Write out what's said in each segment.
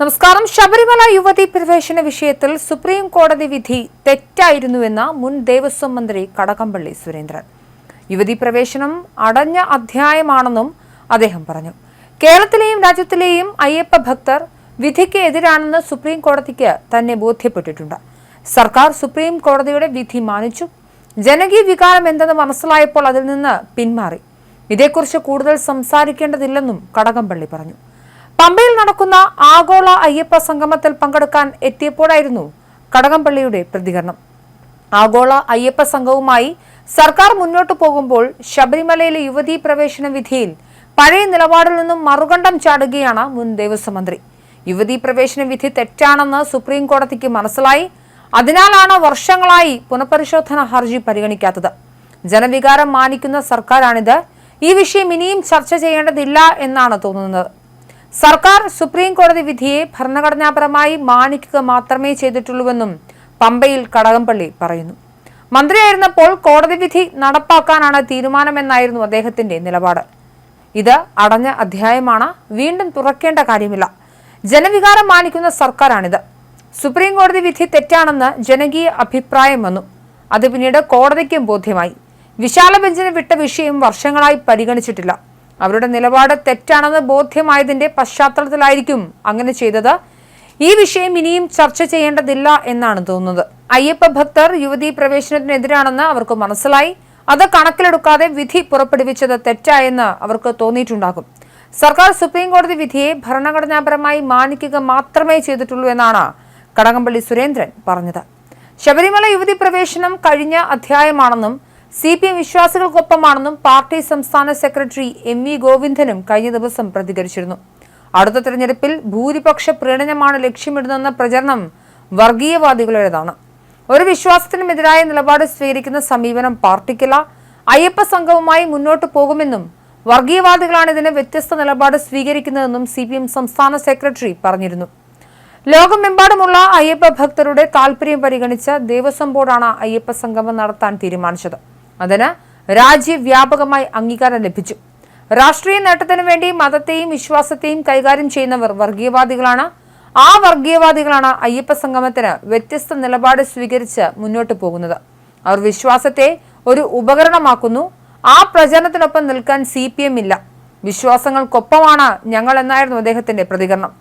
നമസ്കാരം. ശബരിമല യുവതി പ്രവേശന വിഷയത്തിൽ സുപ്രീം കോടതി വിധി തെറ്റായിരുന്നുവെന്ന മുൻ ദേവസ്വം മന്ത്രി കടകംപള്ളി സുരേന്ദ്രൻ. യുവതി പ്രവേശനം അടഞ്ഞ അധ്യായമാണെന്നും അദ്ദേഹം പറഞ്ഞു. കേരളത്തിലെയും രാജ്യത്തിലെയും അയ്യപ്പ ഭക്തർ വിധിക്ക് എതിരാണെന്ന് സുപ്രീം കോടതിക്ക് തന്നെ ബോധ്യപ്പെട്ടിട്ടുണ്ട്. സർക്കാർ സുപ്രീം കോടതിയുടെ വിധി മാനിച്ചു. ജനകീയ വികാരം എന്തെന്ന് മനസ്സിലായപ്പോൾ അതിൽ നിന്ന് പിന്മാറി. ഇതേക്കുറിച്ച് കൂടുതൽ സംസാരിക്കേണ്ടതില്ലെന്നും കടകംപള്ളി പറഞ്ഞു. പമ്പയിൽ നടക്കുന്ന ആഗോള അയ്യപ്പ സംഗമത്തിൽ പങ്കെടുക്കാൻ എത്തിയപ്പോഴായിരുന്നു കടകംപള്ളിയുടെ പ്രതികരണം. ആഗോള അയ്യപ്പ സംഘവുമായി സർക്കാർ മുന്നോട്ടു പോകുമ്പോൾ ശബരിമലയിലെ യുവതീ പ്രവേശന വിധിയിൽ പഴയ നിലപാടിൽ നിന്നും മറുകണ്ഠം ചാടുകയാണ് മുൻ ദേവസ്വം മന്ത്രി. യുവതീ പ്രവേശന വിധി തെറ്റാണെന്ന് സുപ്രീം കോടതിക്ക് മനസ്സിലായി. അതിനാലാണ് വർഷങ്ങളായി പുനഃപരിശോധന ഹർജി പരിഗണിക്കാത്തത്. ജനവികാരം മാനിക്കുന്ന സർക്കാരാണിത്. ഈ വിഷയം ഇനിയും ചർച്ച ചെയ്യേണ്ടതില്ല എന്നാണ് തോന്നുന്നത്. സർക്കാർ സുപ്രീം കോടതി വിധിയെ ഭരണഘടനാപരമായി മാനിക്കുക മാത്രമേ ചെയ്തിട്ടുള്ളൂവെന്നും പമ്പയിൽ കടകംപള്ളി പറയുന്നു. മന്ത്രിയായിരുന്നപ്പോൾ കോടതി വിധി നടപ്പാക്കാനാണ് തീരുമാനമെന്നായിരുന്നു അദ്ദേഹത്തിന്റെ നിലപാട്. ഇത് അടഞ്ഞ അധ്യായമാണ്. വീണ്ടും തുറക്കേണ്ട കാര്യമില്ല. ജനവികാരം മാനിക്കുന്ന സർക്കാരാണിത്. സുപ്രീം കോടതി വിധി തെറ്റാണെന്ന് ജനകീയ അഭിപ്രായം വന്നു. അത് പിന്നീട് കോടതിക്കും ബോധ്യമായി. വിശാല ബെഞ്ചിന് വിട്ട വിഷയം വർഷങ്ങളായി പരിഗണിച്ചിട്ടില്ല. അവരുടെ നിലപാട് തെറ്റാണെന്ന് ബോധ്യമായതിന്റെ പശ്ചാത്തലത്തിലായിരിക്കും അങ്ങനെ ചെയ്തത്. ഈ വിഷയം ഇനിയും ചർച്ച ചെയ്യേണ്ടതില്ല എന്നാണ് തോന്നുന്നത്. അയ്യപ്പ ഭക്തർ യുവതീ പ്രവേശനത്തിനെതിരാണെന്ന് അവർക്ക് മനസ്സിലായി. അത് കണക്കിലെടുക്കാതെ വിധി പുറപ്പെടുവിച്ചത് തെറ്റായെന്ന് അവർക്ക് തോന്നിയിട്ടുണ്ടാകും. സർക്കാർ സുപ്രീം കോടതി വിധിയെ ഭരണഘടനാപരമായി മാനിക്കുക മാത്രമേ ചെയ്തിട്ടുള്ളൂ എന്നാണ് കടകംപള്ളി സുരേന്ദ്രൻ പറഞ്ഞത്. ശബരിമല യുവതി പ്രവേശനം കഴിഞ്ഞ അധ്യായമാണെന്നും സി പി എം വിശ്വാസികൾക്കൊപ്പമാണെന്നും പാർട്ടി സംസ്ഥാന സെക്രട്ടറി എം വി ഗോവിന്ദനും കഴിഞ്ഞ ദിവസം പ്രതികരിച്ചിരുന്നു. അടുത്ത തെരഞ്ഞെടുപ്പിൽ ഭൂരിപക്ഷ പ്രീണനമാണ് ലക്ഷ്യമിടുന്നതെന്ന പ്രചരണം വർഗീയവാദികളുടേതാണ് ഒരു വിശ്വാസത്തിനുമെതിരായ നിലപാട് സ്വീകരിക്കുന്ന സമീപനം പാർട്ടിക്കില്ല അയ്യപ്പ സംഘവുമായി മുന്നോട്ടു പോകുമെന്നും വർഗീയവാദികളാണ് ഇതിന് വ്യത്യസ്ത നിലപാട് സ്വീകരിക്കുന്നതെന്നും സി പി എം സംസ്ഥാന സെക്രട്ടറി പറഞ്ഞിരുന്നു. ലോകമെമ്പാടുമുള്ള അയ്യപ്പ ഭക്തരുടെ താൽപര്യം പരിഗണിച്ച് ദേവസ്വം ബോർഡാണ് അയ്യപ്പ സംഗമം നടത്താൻ തീരുമാനിച്ചത്. അതിന് രാജ്യവ്യാപകമായി അംഗീകാരം ലഭിച്ചു. രാഷ്ട്രീയ നേട്ടത്തിനു വേണ്ടി മതത്തെയും വിശ്വാസത്തെയും കൈകാര്യം ചെയ്യുന്നവർ വർഗീയവാദികളാണ്. ആ വർഗീയവാദികളാണ് അയ്യപ്പ സംഗമത്തിന് വ്യത്യസ്ത നിലപാട് സ്വീകരിച്ച് മുന്നോട്ട് പോകുന്നത്. അവർ വിശ്വാസത്തെ ഒരു ഉപകരണമാക്കുന്നു. ആ പ്രചരണത്തിനൊപ്പം നിൽക്കാൻ സി പി എം ഇല്ല. വിശ്വാസങ്ങൾക്കൊപ്പമാണ് ഞങ്ങൾ എന്നായിരുന്നു അദ്ദേഹത്തിന്റെ പ്രതികരണം.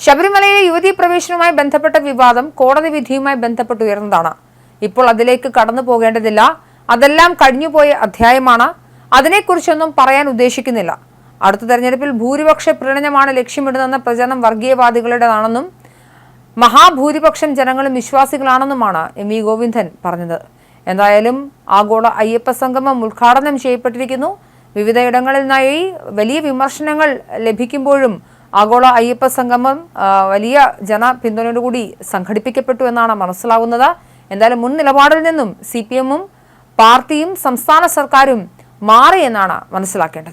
ശബരിമലയിലെ യുവതീ പ്രവേശനവുമായി ബന്ധപ്പെട്ട വിവാദം കോടതി വിധിയുമായി ബന്ധപ്പെട്ട് ഉയർന്നതാണ്. ഇപ്പോൾ അതിലേക്ക് കടന്നു പോകേണ്ടതില്ല. അതെല്ലാം കഴിഞ്ഞുപോയ അധ്യായമാണ്. അതിനെക്കുറിച്ചൊന്നും പറയാൻ ഉദ്ദേശിക്കുന്നില്ല. അടുത്ത തെരഞ്ഞെടുപ്പിൽ ഭൂരിപക്ഷ പ്രീണനമാണ് ലക്ഷ്യമിടുന്നതെന്ന പ്രചരണം വർഗീയവാദികളുടേതാണെന്നും മഹാഭൂരിപക്ഷം ജനങ്ങളും വിശ്വാസികളാണെന്നുമാണ് എം വി ഗോവിന്ദൻ പറഞ്ഞത്. എന്തായാലും ആഗോള അയ്യപ്പ സംഗമം ഉദ്ഘാടനം ചെയ്യപ്പെട്ടിരിക്കുന്നു. വിവിധയിടങ്ങളിൽ നിന്നായി വലിയ വിമർശനങ്ങൾ ലഭിക്കുമ്പോഴും ആഗോള അയ്യപ്പ സംഗമം വലിയ ജന പിന്തുണയോടുകൂടി സംഘടിപ്പിക്കപ്പെട്ടു എന്നാണ് മനസ്സിലാവുന്നത്. എന്തായാലും മുൻ നിലപാടിൽ നിന്നും സി പി എമ്മും പാർട്ടിയും സംസ്ഥാന സർക്കാരും മാറിയെന്നാണ് മനസ്സിലാക്കേണ്ടത്.